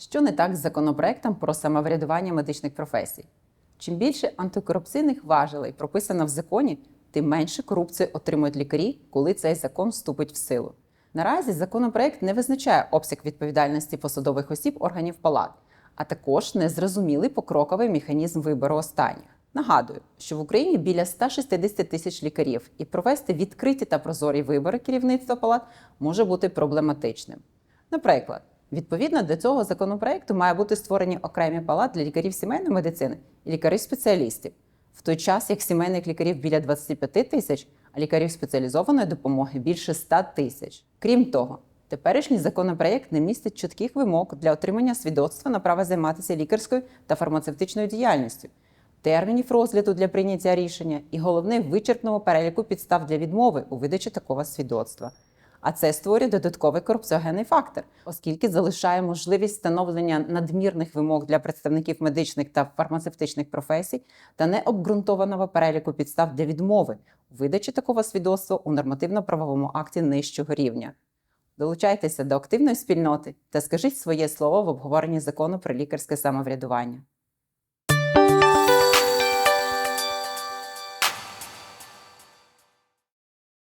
Що не так з законопроектом про самоврядування медичних професій? Чим більше антикорупційних важелей прописано в законі, тим менше корупції отримують лікарі, коли цей закон вступить в силу. Наразі законопроект не визначає обсяг відповідальності посадових осіб органів палат, а також незрозумілий покроковий механізм вибору останніх. Нагадую, що в Україні біля 160 тисяч лікарів, і провести відкриті та прозорі вибори керівництва палат може бути проблематичним. Наприклад, відповідно до цього законопроекту має бути створені окремі палати для лікарів сімейної медицини і лікарів-спеціалістів, в той час як сімейних лікарів біля 25 тисяч, а лікарів спеціалізованої допомоги більше 100 тисяч. Крім того, теперішній законопроект не містить чітких вимог для отримання свідоцтва на право займатися лікарською та фармацевтичною діяльністю, термінів розгляду для прийняття рішення і головне вичерпного переліку підстав для відмови у видачі такого свідоцтва. А це створює додатковий корупціогенний фактор, оскільки залишає можливість встановлення надмірних вимог для представників медичних та фармацевтичних професій та необґрунтованого переліку підстав для відмови видачі такого свідоцтва у нормативно-правовому акті нижчого рівня. Долучайтеся до активної спільноти та скажіть своє слово в обговоренні закону про лікарське самоврядування.